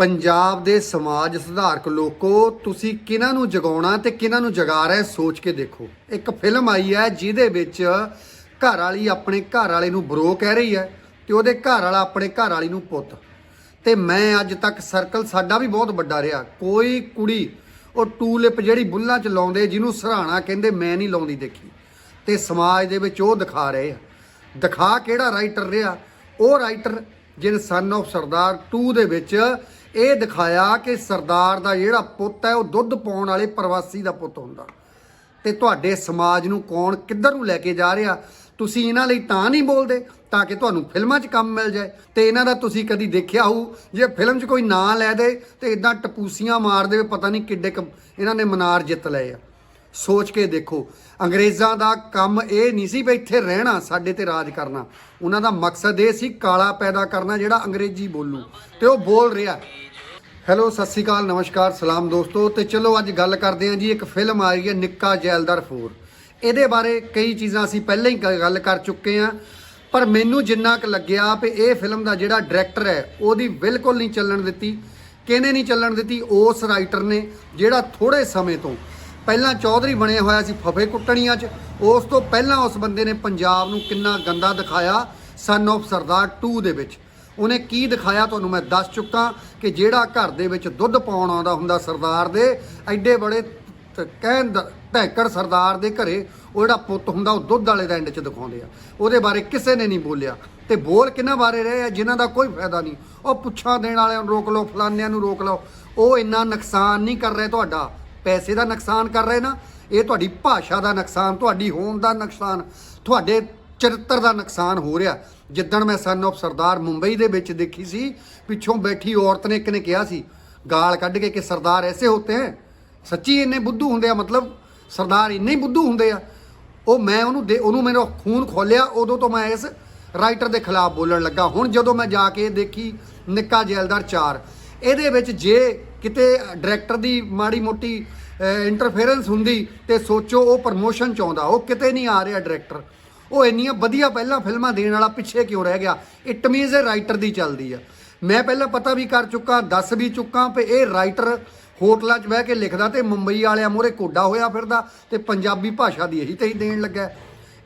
ਪੰਜਾਬ ਦੇ ਸਮਾਜ ਸੁਧਾਰਕ ਲੋਕੋ, ਤੁਸੀਂ ਕਿਹਨਾਂ ਨੂੰ ਜਗਾਉਣਾ ਤੇ ਕਿਹਨਾਂ ਨੂੰ ਜਗਾ ਰਹੇ ਸੋਚ ਕੇ ਦੇਖੋ। ਇੱਕ ਫਿਲਮ ਆਈ ਹੈ ਜਿਹਦੇ ਵਿੱਚ ਘਰ ਵਾਲੀ ਆਪਣੇ ਘਰ ਵਾਲੇ ਨੂੰ ਬਰੋ ਕਹਿ ਰਹੀ ਹੈ ਤੇ ਉਹਦੇ ਘਰ ਵਾਲਾ ਆਪਣੇ ਘਰ ਵਾਲੀ ਨੂੰ ਪੁੱਤ। ਤੇ ਮੈਂ ਅੱਜ ਤੱਕ ਸਰਕਲ ਸਾਡਾ ਵੀ ਬਹੁਤ ਵੱਡਾ ਰਿਹਾ। ਕੋਈ ਕੁੜੀ, ਉਹ ਟੂਲਿਪ ਜਿਹੜੀ ਬੁੱਲਾਂ 'ਚ ਲਾਉਂਦੇ, ਜਿਹਨੂੰ ਸਰਾਣਾ ਕਹਿੰਦੇ, ਮੈਂ ਨਹੀਂ ਲਾਉਂਦੀ ਦੇਖੀ। ਤੇ ਸਮਾਜ ਦੇ ਵਿੱਚ ਉਹ ਦਿਖਾ ਰਹੇ ਆ। ਦਿਖਾ ਕਿਹੜਾ ਰਾਈਟਰ ਰਿਹਾ? ਉਹ ਰਾਈਟਰ ਜਿਨ ਸਨ of ਸਰਦਾਰ 2 ਦੇ ਵਿੱਚ ਇਹ ਦਿਖਾਇਆ ਕਿ ਸਰਦਾਰ ਦਾ ਜਿਹੜਾ ਪੁੱਤ ਹੈ, ਉਹ ਦੁੱਧ ਪਾਉਣ ਵਾਲੇ ਪ੍ਰਵਾਸੀ ਦਾ ਪੁੱਤ ਹੁੰਦਾ। ਤੇ ਤੁਹਾਡੇ ਸਮਾਜ ਨੂੰ ਕੌਣ ਕਿੱਧਰ ਨੂੰ ਲੈ ਕੇ ਜਾ ਰਿਹਾ? ਤੁਸੀਂ ਇਹਨਾਂ ਲਈ ਤਾਂ ਨਹੀਂ ਬੋਲਦੇ ਤਾਂ ਕਿ ਤੁਹਾਨੂੰ ਫਿਲਮਾਂ 'ਚ ਕੰਮ ਮਿਲ ਜਾਏ। ਤੇ ਇਹਨਾਂ ਦਾ ਤੁਸੀਂ ਕਦੀ ਦੇਖਿਆ ਹੋਊ, ਜੇ ਫਿਲਮ 'ਚ ਕੋਈ ਨਾਂ ਲੈ ਦੇ ਤੇ ਇਦਾਂ ਟਪੂਸੀਆਂ ਮਾਰ ਦੇਵੇ, ਪਤਾ ਨਹੀਂ ਕਿੱਡੇ ਕੁ ਇਹਨਾਂ ਨੇ ਮਨਾਰ ਜਿੱਤ ਲਏ ਆ। ਸੋਚ ਕੇ ਦੇਖੋ। ਅੰਗਰੇਜ਼ਾਂ ਦਾ ਕੰਮ ਇਹ ਨਹੀਂ ਸੀ ਵੀ ਇੱਥੇ ਰਹਿਣਾ, ਸਾਡੇ ਤੇ ਰਾਜ ਕਰਨਾ। ਉਹਨਾਂ ਦਾ ਮਕਸਦ ਇਹ ਸੀ ਕਾਲਾ ਪੈਦਾ ਕਰਨਾ, ਜਿਹੜਾ ਅੰਗਰੇਜ਼ੀ ਬੋਲੂ। ਤੇ ਉਹ ਬੋਲ ਰਿਹਾ। ਹੈਲੋ, ਸਤਿ ਸ਼੍ਰੀ ਅਕਾਲ, ਨਮਸਕਾਰ, ਸਲਾਮ ਦੋਸਤੋ। ਤੇ ਚਲੋ, ਅੱਜ ਗੱਲ ਕਰਦੇ ਹਾਂ ਜੀ, ਇੱਕ ਫਿਲਮ ਆ ਰਹੀ ਹੈ, ਨਿੱਕਾ ਜੈਲਦਾਰ 4 ਇਹਦੇ ਬਾਰੇ ਕਈ ਚੀਜ਼ਾਂ ਅਸੀਂ ਪਹਿਲਾਂ ਹੀ ਗ- ਗੱਲ ਕਰ ਚੁੱਕੇ ਹਾਂ। ਪਰ ਮੈਨੂੰ ਜਿੰਨਾ ਕੁ ਲੱਗਿਆ ਵੀ ਇਹ ਫਿਲਮ ਦਾ ਜਿਹੜਾ ਡਾਇਰੈਕਟਰ ਹੈ, ਉਹਦੀ ਬਿਲਕੁਲ ਨਹੀਂ ਚੱਲਣ ਦਿੱਤੀ। ਕਿਹਨੇ ਨਹੀਂ ਚੱਲਣ ਦਿੱਤੀ? ਉਸ ਰਾਈਟਰ ਨੇ, ਜਿਹੜਾ ਥੋੜੇ ਸਮੇਂ ਤੋਂ ਪਹਿਲਾਂ ਚੌਧਰੀ ਬਣਿਆ ਹੋਇਆ ਸੀ ਫਫੇ ਕੁੱਟਣੀਆਂ 'ਚ। ਉਸ ਤੋਂ ਪਹਿਲਾਂ ਉਸ ਬੰਦੇ ਨੇ ਪੰਜਾਬ ਨੂੰ ਕਿੰਨਾ ਗੰਦਾ ਦਿਖਾਇਆ? ਸਨ of ਸਰਦਾਰ 2 ਦੇ ਵਿੱਚ। ਉਹਨੇ ਕੀ ਦਿਖਾਇਆ ਤੁਹਾਨੂੰ ਮੈਂ ਦੱਸ ਚੁੱਕਾ ਕਿ ਜਿਹੜਾ ਘਰ ਦੇ ਵਿੱਚ ਦੁੱਧ ਪਾਉਣ ਆਉਂਦਾ ਹੁੰਦਾ ਸਰਦਾਰ ਦੇ, ਐਡੇ ਬੜੇ ਕਹਿਣ ਦਾ ਢੈਕੜ ਸਰਦਾਰ ਦੇ ਘਰੇ, ਉਹ ਜਿਹੜਾ ਪੁੱਤ ਹੁੰਦਾ, ਉਹ ਦੁੱਧ ਵਾਲੇ ਦਾ ਐਂਡ 'ਚ ਦਿਖਾਉਂਦੇ ਆ। ਉਹਦੇ ਬਾਰੇ ਕਿਸੇ ਨੇ ਨਹੀਂ ਬੋਲਿਆ। ਤੇ ਬੋਲ ਕਿਹਨਾਂ ਬਾਰੇ ਰਹੇ ਆ, ਜਿਨ੍ਹਾਂ ਦਾ ਕੋਈ ਫਾਇਦਾ ਨਹੀਂ। ਉਹ ਪੁੱਛਾਂ ਦੇਣ ਵਾਲਿਆਂ ਨੂੰ, ਰੋਕ ਲਓ, ਫਲਾਨਿਆਂ ਨੂੰ ਰੋਕ ਲਓ। ਉਹ ਇੰਨਾ ਨੁਕਸਾਨ ਨਹੀਂ ਕਰ ਰਹੇ ਤੁਹਾਡਾ। ਪੈਸੇ ਦਾ ਨੁਕਸਾਨ ਕਰ ਰਹੇ ਨਾ, ਇਹ ਤੁਹਾਡੀ ਭਾਸ਼ਾ ਦਾ ਨੁਕਸਾਨ, ਤੁਹਾਡੀ ਹੋਂਦ ਦਾ ਨੁਕਸਾਨ, ਤੁਹਾਡੇ ਚਰਿੱਤਰ ਦਾ ਨੁਕਸਾਨ ਹੋ ਰਿਹਾ। ਜਿੱਦਣ ਮੈਂ ਸਨ of ਸਰਦਾਰ ਮੁੰਬਈ ਦੇ ਵਿੱਚ ਦੇਖੀ ਸੀ, ਪਿੱਛੋਂ ਬੈਠੀ ਔਰਤ ਨੇ ਇੱਕ ਨੇ ਕਿਹਾ ਸੀ, ਗਾਲ ਕੱਢ ਕੇ ਕਿ ਸਰਦਾਰ ਐਸੇ ਹੋਤੇ ਹੈ ਸੱਚੀ ਇੰਨੇ ਬੁੱਧੂ ਹੁੰਦੇ ਆ, ਮਤਲਬ ਸਰਦਾਰ ਇੰਨੇ ਹੀ ਬੁੱਧੂ ਹੁੰਦੇ ਆ। ਉਹ ਮੈਂ ਉਹਨੂੰ ਦੇ ਉਹਨੂੰ ਮੇਰਾ ਖੂਨ ਖੋਲਿਆ, ਉਦੋਂ ਤੋਂ ਮੈਂ ਇਸ ਰਾਈਟਰ ਦੇ ਖਿਲਾਫ ਬੋਲਣ ਲੱਗਾ। ਹੁਣ ਜਦੋਂ ਮੈਂ ਜਾ ਕੇ ਦੇਖੀ ਨਿੱਕਾ ਜੈਲਦਾਰ 4 ਇਹਦੇ ਵਿੱਚ ਜੇ ਕਿਤੇ ਡਾਇਰੈਕਟਰ ਦੀ ਮਾੜੀ ਮੋਟੀ ਇੰਟਰਫੇਰੈਂਸ ਹੁੰਦੀ ਤੇ ਸੋਚੋ ਉਹ ਪ੍ਰਮੋਸ਼ਨ ਚਾਹੁੰਦਾ, ਉਹ ਕਿਤੇ ਨਹੀਂ ਆ ਰਿਹਾ ਡਾਇਰੈਕਟਰ ਉਹ ਇੰਨੀਆਂ ਵਧੀਆ ਪਹਿਲਾਂ ਫਿਲਮਾਂ ਦੇਣ ਵਾਲਾ ਪਿੱਛੇ ਕਿਉਂ ਰਹਿ ਗਿਆ? ਇਟ ਮੀਨਸ ਇਹ ਰਾਈਟਰ ਦੀ ਚੱਲਦੀ ਆ। ਮੈਂ ਪਹਿਲਾਂ ਪਤਾ ਵੀ ਕਰ ਚੁੱਕਾ, ਦੱਸ ਵੀ ਚੁੱਕਾ ਕਿ ਇਹ ਰਾਈਟਰ ਹੋਟਲਾਂ 'ਚ ਬਹਿ ਕੇ ਲਿਖਦਾ ਤੇ ਮੁੰਬਈ ਵਾਲਿਆਂ ਮੂਹਰੇ ਕੋਡਾ ਹੋਇਆ ਫਿਰਦਾ ਤੇ ਪੰਜਾਬੀ ਭਾਸ਼ਾ ਦੀ ਇਹੀ ਤੇ ਹੀ ਦੇਣ ਲੱਗਾ।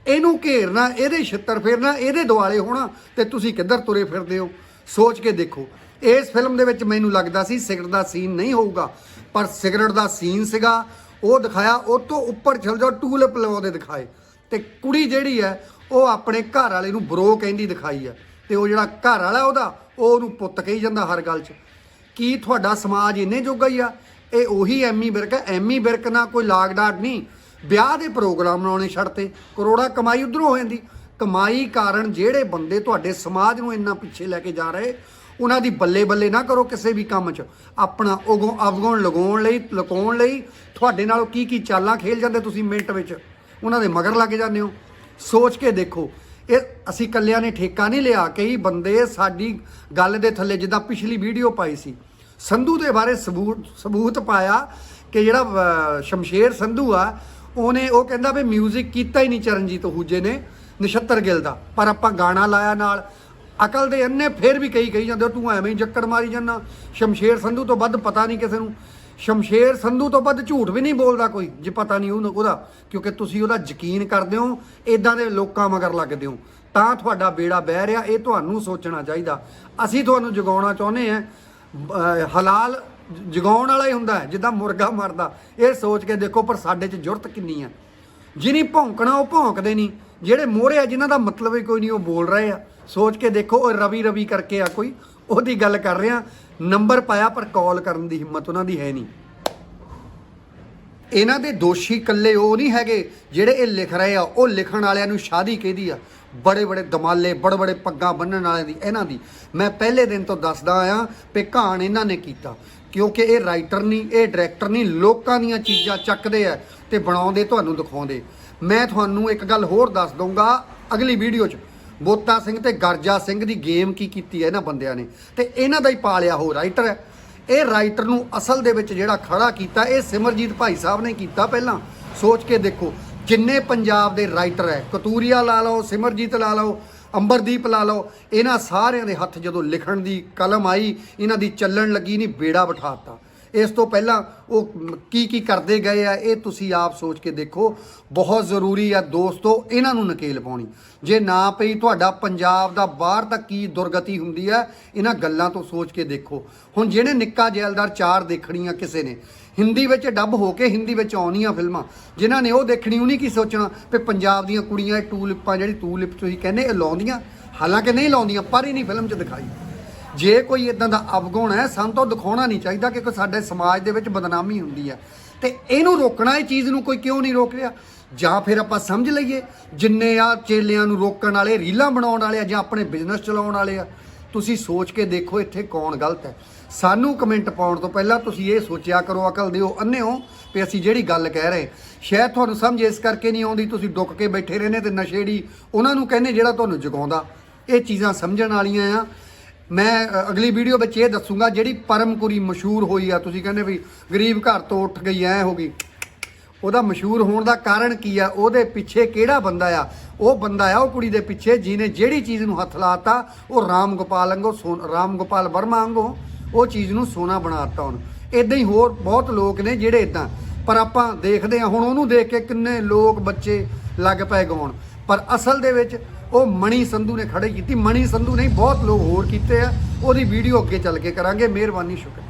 ਇਹਨੂੰ ਘੇਰਨਾ, ਇਹਦੇ ਛਿੱਤਰ ਫੇਰਨਾ, ਇਹਦੇ ਦੁਆਲੇ ਹੋਣਾ ਤੇ ਤੁਸੀਂ ਕਿੱਧਰ ਤੁਰੇ ਫਿਰਦੇ ਹੋ? ਸੋਚ ਕੇ ਦੇਖੋ। ਇਸ ਫਿਲਮ ਦੇ ਵਿੱਚ ਮੈਨੂੰ ਲੱਗਦਾ ਸੀ ਸਿਗਰਟ ਦਾ ਸੀਨ ਨਹੀਂ ਹੋਊਗਾ, ਪਰ ਸਿਗਰਟ ਦਾ ਸੀਨ ਸੀਗਾ, ਉਹ ਦਿਖਾਇਆ, ਉਹ ਤੋਂ ਉੱਪਰ ਚਲ ਜਾਓ ਟੂਲਿਪ ਲਵਾਉਂਦੇ ਦਿਖਾਏ। ਤੇ ਕੁੜੀ ਜਿਹੜੀ ਹੈ, ਉਹ ਆਪਣੇ ਘਰ ਵਾਲੇ ਨੂੰ ਬਰੋ ਕਹਿੰਦੀ ਦਿਖਾਈ ਹੈ। ਤੇ ਉਹ ਜਿਹੜਾ ਘਰ ਵਾਲਾ ਉਹਦਾ, ਉਹ ਉਹਨੂੰ ਪੁੱਤ ਕਹੀ ਜਾਂਦਾ ਹਰ ਗੱਲ 'ਚ। ਕੀ ਤੁਹਾਡਾ ਸਮਾਜ ਇੰਨੇ ਜੋਗਾ ਹੀ ਆ? ਇਹ ਉਹੀ ਐਮੀ ਵਿਰਕ ਹੈ। ਐਮੀ ਵਿਰਕ ਨਾਲ ਕੋਈ ਲਾਗ ਡਾਟ ਨਹੀਂ। ਵਿਆਹ ਦੇ ਪ੍ਰੋਗਰਾਮ ਬਣਾਉਣੇ ਛੱਡਤੇ ਕਰੋੜਾ ਕਮਾਈ ਉਧਰੋਂ ਹੋ ਜਾਂਦੀ। ਕਮਾਈ ਕਾਰਨ ਜਿਹੜੇ ਬੰਦੇ ਤੁਹਾਡੇ ਸਮਾਜ ਨੂੰ ਇੰਨਾ ਪਿੱਛੇ ਲੈ ਕੇ ਜਾ ਰਹੇ ਉਹਨਾਂ ਦੀ ਬੱਲੇ ਬੱਲੇ ਨਾ ਕਰੋ ਕਿਸੇ ਵੀ ਕੰਮ 'ਚ। ਆਪਣਾ ਉਗੋਂ ਅਵਗੁਣ ਲਗਾਉਣ ਲਈ, ਲੁਕਾਉਣ ਲਈ ਤੁਹਾਡੇ ਨਾਲ ਕੀ ਕੀ ਚਾਲਾਂ ਖੇਲ ਜਾਂਦੇ ਤੁਸੀਂ ਮਿੰਟ ਵਿੱਚ? ਉਹਨਾਂ ਦੇ ਮਗਰ ਲੱਗ ਜਾਂਦੇ ਹੋ। ਸੋਚ ਕੇ ਦੇਖੋ, ਇਹ ਅਸੀਂ ਕੱਲਿਆਂ ਨੇ ਠੇਕਾ ਨਹੀਂ ਲਿਆ ਕਈ ਬੰਦੇ ਸਾਡੀ ਗੱਲ ਦੇ ਥੱਲੇ ਜਿੱਦਾਂ ਪਿਛਲੀ ਵੀਡੀਓ ਪਾਈ ਸੀ। ਸੰਧੂ ਦੇ ਬਾਰੇ ਸਬੂਤ ਸਬੂਤ ਪਾਇਆ ਕਿ ਜਿਹੜਾ ਸ਼ਮਸ਼ੇਰ ਸੰਧੂ ਆ, ਉਹਨੇ ਉਹ ਕਹਿੰਦਾ ਵੀ 뮤직 ਕੀਤਾ ਹੀ ਨਹੀਂ ਚਰਨਜੀਤ ਹੂਜੇ ਨੇ, ਨਛੱਤਰ ਗਿੱਲ ਦਾ। ਪਰ ਆਪਾਂ ਗਾਣਾ ਲਾਇਆ ਨਾਲ ਅਕਲ ਦੇ ਅੰਨੇ ਫੇਰ ਵੀ ਕਈ ਕਹੀ ਜਾਂਦੇ ਤੂੰ ਐਵੇਂ ਹੀ ਜੱਕੜ ਮਾਰੀ ਜਾਂਦਾ। ਸ਼ਮਸ਼ੇਰ ਸੰਧੂ ਤੋਂ ਵੱਧ ਪਤਾ ਨਹੀਂ ਕਿਸੇ ਨੂੰ। ਸ਼ਮਸ਼ੇਰ ਸੰਧੂ ਤੋਂ ਵੱਧ ਝੂਠ ਵੀ ਨਹੀਂ ਬੋਲਦਾ ਕੋਈ, ਜੇ ਪਤਾ ਨਹੀਂ ਉਹਨੂੰ ਉਹਦਾ, ਕਿਉਂਕਿ ਤੁਸੀਂ ਉਹਦਾ ਯਕੀਨ ਕਰਦੇ ਹੋ ਇਦਾਂ ਦੇ ਲੋਕਾਂ ਮਗਰ ਲੱਗਦੇ ਹੋ। ਤਾਂ ਤੁਹਾਡਾ ਬੇੜਾ ਬਹਿ ਰਿਹਾ, ਇਹ ਤੁਹਾਨੂੰ ਸੋਚਣਾ ਚਾਹੀਦਾ। ਅਸੀਂ ਤੁਹਾਨੂੰ ਜਗਾਉਣਾ ਚਾਹੁੰਦੇ ਹਾਂ ਹਲਾਲ ਜਗਾਉਣ ਵਾਲਾ ਹੀ ਹੁੰਦਾ ਜਿੱਦਾਂ ਮੁਰਗਾ ਮਰਦਾ। ਇਹ ਸੋਚ ਕੇ ਦੇਖੋ, ਪਰ ਸਾਡੇ 'ਚ ਜੁਰਤ ਕਿੰਨੀ ਆ ਜਿਹਨੀ ਭੌਂਕਣਾ, ਉਹ ਭੌਂਕਦੇ ਨਹੀਂ। ਜਿਹੜੇ ਮੋਹਰੇ ਆ, ਜਿਨ੍ਹਾਂ ਦਾ ਮਤਲਬ ਹੀ ਕੋਈ ਨਹੀਂ, ਉਹ ਬੋਲ ਰਹੇ ਆ। ਸੋਚ ਕੇ ਦੇਖੋ, ਉਹ ਰਵੀ ਰਵੀ ਕਰਕੇ ਆ ਕੋਈ। ਉਹਦੀ ਗੱਲ ਕਰ ਰਿਹਾ, ਨੰਬਰ ਪਾਇਆ ਪਰ ਕਾਲ ਕਰਨ ਦੀ ਹਿੰਮਤ ਉਹਨਾਂ ਦੀ ਹੈ ਨਹੀਂ। ਇਹਨਾਂ ਦੇ ਦੋਸ਼ੀ ਇਕੱਲੇ ਉਹ ਨਹੀਂ ਹੈਗੇ, ਜਿਹੜੇ ਇਹ ਲਿਖ ਰਹੇ ਆ। ਉਹ ਲਿਖਣ ਵਾਲਿਆਂ ਨੂੰ ਸ਼ਾਦੀ ਕਹਿੰਦੀ ਆ? ਬੜੇ ਬੜੇ ਦਮਾਲੇ, ਬੜੇ ਬੜੇ ਪੱਗਾਂ ਬੰਨਣ ਵਾਲਿਆਂ ਦੀ, ਇਹਨਾਂ ਦੀ। ਮੈਂ ਪਹਿਲੇ ਦਿਨ ਤੋਂ ਦੱਸਦਾ ਆਇਆ ਵੀ ਕਹਾਣ ਇਹਨਾਂ ਨੇ ਕੀਤਾ। ਕਿਉਂਕਿ ਇਹ ਰਾਈਟਰ ਨਹੀਂ, ਇਹ ਡਾਇਰੈਕਟਰ ਨਹੀਂ, ਲੋਕਾਂ ਦੀਆਂ ਚੀਜ਼ਾਂ ਚੱਕਦੇ ਆ ਤੇ ਬਣਾਉਂਦੇ, ਤੁਹਾਨੂੰ ਦਿਖਾਉਂਦੇ। ਮੈਂ ਤੁਹਾਨੂੰ ਇੱਕ ਗੱਲ ਹੋਰ ਦੱਸ ਦਊਂਗਾ ਅਗਲੀ ਵੀਡੀਓ 'ਚ। ਬੋਤਾ ਸਿੰਘ ਤੇ ਗਰਜਾ ਸਿੰਘ ਦੀ ਗੇਮ ਕੀ ਕੀਤੀ ਹੈ ਇਹਨਾਂ ਬੰਦਿਆਂ ਨੇ? ਤੇ ਇਹਨਾਂ ਦਾ ਹੀ ਪਾਲਿਆ ਹੋ ਰਾਈਟਰ ਹੈ। ਇਹ ਰਾਈਟਰ ਨੂੰ ਅਸਲ ਦੇ ਵਿੱਚ ਜਿਹੜਾ ਖੜਾ ਕੀਤਾ, ਇਹ ਸਿਮਰਜੀਤ ਭਾਈ ਸਾਹਿਬ ਨੇ ਕੀਤਾ ਪਹਿਲਾਂ। ਸੋਚ ਕੇ ਦੇਖੋ, ਜਿੰਨੇ ਪੰਜਾਬ ਦੇ ਰਾਈਟਰ ਹੈ, ਕਤੂਰੀਆ ਲਾ ਲਓ, ਸਿਮਰਜੀਤ ਲਾ ਲਓ, ਅੰਬਰਦੀਪ ਲਾ ਲਓ, ਇਹਨਾਂ ਸਾਰਿਆਂ ਦੇ ਹੱਥ ਜਦੋਂ ਲਿਖਣ ਦੀ ਕਲਮ ਆਈ, ਇਹਨਾਂ ਦੀ ਚੱਲਣ ਲੱਗੀ, ਨਹੀਂ, ਬੇੜਾ ਬਿਠਾਤਾ ਇਸ ਤੋਂ ਪਹਿਲਾਂ ਉਹ ਕੀ ਕੀ ਕਰਦੇ ਗਏ ਆ, ਇਹ ਤੁਸੀਂ ਆਪ ਸੋਚ ਕੇ ਦੇਖੋ। ਬਹੁਤ ਜ਼ਰੂਰੀ ਆ ਦੋਸਤੋ, ਇਹਨਾਂ ਨੂੰ ਨਕੇਲ ਪਾਉਣੀ। ਜੇ ਨਾ ਪਈ, ਤੁਹਾਡਾ ਪੰਜਾਬ ਦਾ ਬਾਹਰ ਤੱਕ ਕੀ ਦੁਰਗਤੀ ਹੁੰਦੀ ਹੈ ਇਹਨਾਂ ਗੱਲਾਂ ਤੋਂ ਸੋਚ ਕੇ ਦੇਖੋ। ਹੁਣ ਜਿਹੜੇ ਨਿੱਕਾ ਜੈਲਦਾਰ ਚਾਰ ਦੇਖਣੀਆਂ ਕਿਸੇ ਨੇ, ਹਿੰਦੀ ਵਿੱਚ ਡੱਬ ਹੋ ਕੇ ਹਿੰਦੀ ਵਿੱਚ ਆਉਣੀਆਂ ਫਿਲਮਾਂ, ਜਿਨ੍ਹਾਂ ਨੇ ਉਹ ਦੇਖਣੀ, ਉਹਨੇ ਕੀ ਸੋਚਣਾ ਵੀ ਪੰਜਾਬ ਦੀਆਂ ਕੁੜੀਆਂ ਇਹ ਟੂਲਿਪਾਂ, ਜਿਹੜੀ ਟੂਲਿਪ ਤੁਸੀਂ ਕਹਿੰਦੇ ਇਹ ਲਾਉਂਦੀਆਂ, ਹਾਲਾਂਕਿ ਨਹੀਂ ਲਾਉਂਦੀਆਂ, ਪਰ ਹੀ ਨਹੀਂ ਫਿਲਮ 'ਚ ਦਿਖਾਈ। ਜੇ ਕੋਈ ਇਦਾਂ ਦਾ ਅਵਗੁਣ ਹੈ, ਸਾਨੂੰ ਤਾਂ ਦਿਖਾਉਣਾ ਨਹੀਂ ਚਾਹੀਦਾ ਕਿ ਕੋਈ ਸਾਡੇ ਸਮਾਜ ਦੇ ਵਿੱਚ ਬਦਨਾਮੀ ਹੁੰਦੀ ਹੈ। ਤੇ ਇਹਨੂੰ ਰੋਕਣਾ, ਇਹ ਚੀਜ਼ ਨੂੰ ਕੋਈ ਕਿਉਂ ਨਹੀਂ ਰੋਕ ਰਿਹਾ? ਜਾਂ ਫਿਰ ਆਪਾਂ ਸਮਝ ਲਈਏ, ਜਿੰਨੇ ਆ ਚੇਲਿਆਂ ਨੂੰ ਰੋਕਣ ਵਾਲੇ, ਰੀਲਾਂ ਬਣਾਉਣ ਵਾਲੇ ਆ ਜਾਂ ਆਪਣੇ ਬਿਜ਼ਨਸ ਚਲਾਉਣ ਵਾਲੇ ਆ, ਤੁਸੀਂ ਸੋਚ ਕੇ ਦੇਖੋ ਇੱਥੇ ਕੌਣ ਗਲਤ ਹੈ। ਸਾਨੂੰ ਕਮੈਂਟ ਪਾਉਣ ਤੋਂ ਪਹਿਲਾਂ ਤੁਸੀਂ ਇਹ ਸੋਚਿਆ ਕਰੋ, ਅਕਲ ਦਿਓ, ਅੰਨਿਓ ਵੀ ਅਸੀਂ ਜਿਹੜੀ ਗੱਲ ਕਹਿ ਰਹੇ ਸ਼ਾਇਦ ਤੁਹਾਨੂੰ ਸਮਝ ਇਸ ਕਰਕੇ ਨਹੀਂ ਆਉਂਦੀ, ਤੁਸੀਂ ਡੁੱਕ ਕੇ ਬੈਠੇ ਰਹਿੰਦੇ ਤੇ ਨਸ਼ੇੜੀ ਉਹਨਾਂ ਨੂੰ ਕਹਿੰਦੇ ਜਿਹੜਾ ਤੁਹਾਨੂੰ ਜਗਾਉਂਦਾ। ਇਹ ਚੀਜ਼ਾਂ ਸਮਝਣ ਵਾਲੀਆਂ ਆ। ਮੈਂ ਅਗਲੀ ਵੀਡੀਓ ਵਿੱਚ ਇਹ ਦੱਸੂਗਾ ਜਿਹੜੀ ਪਰਮਪੁਰੀ ਮਸ਼ਹੂਰ ਹੋਈ ਆ। ਤੁਸੀਂ ਕਹਿੰਦੇ ਵੀ ਗਰੀਬ ਘਰ ਤੋਂ ਉੱਠ ਗਈ, ਐ ਹੋ ਗਈ। ਉਹਦਾ ਮਸ਼ਹੂਰ ਹੋਣ ਦਾ ਕਾਰਨ ਕੀ ਆ? ਉਹਦੇ ਪਿੱਛੇ ਕਿਹੜਾ ਬੰਦਾ ਆ? ਉਹ ਬੰਦਾ ਆ, ਉਹ ਕੁੜੀ ਦੇ ਪਿੱਛੇ ਜਿਹਨੇ ਜਿਹੜੀ ਚੀਜ਼ ਨੂੰ ਹੱਥ ਲਾਤਾ, ਉਹ ਰਾਮ ਗੋਪਾਲ ਵਾਂਗੋ ਸੋਨ, ਰਾਮ ਗੋਪਾਲ ਵਰਮਾ ਵਾਂਗੋ ਉਹ ਚੀਜ਼ ਨੂੰ ਸੋਨਾ ਬਣਾਤਾ ਹੁਣ ਇਦਾਂ ਹੀ ਹੋਰ ਬਹੁਤ ਲੋਕ ਨੇ ਜਿਹੜੇ ਇਦਾਂ ਪਰ ਆਪਾਂ ਦੇਖਦੇ ਆ, ਹੁਣ ਉਹਨੂੰ ਦੇਖ ਕੇ ਕਿੰਨੇ ਲੋਕ ਬੱਚੇ ਲੱਗ ਪਏ ਗਾਉਣ। ਪਰ ਅਸਲ ਦੇ ਵਿੱਚ ਉਹ ਮਣੀ ਸੰਧੂ ਨੇ ਖੜੇ ਕੀਤੀ। ਮਣੀ ਸੰਧੂ ਨਹੀਂ, ਬਹੁਤ ਲੋਕ ਹੋਰ ਕੀਤੇ ਆ। ਉਹਦੀ ਵੀਡੀਓ ਅੱਗੇ ਚੱਲ ਕੇ ਕਰਾਂਗੇ। ਮਿਹਰਬਾਨੀ, ਸ਼ੁਕਰ।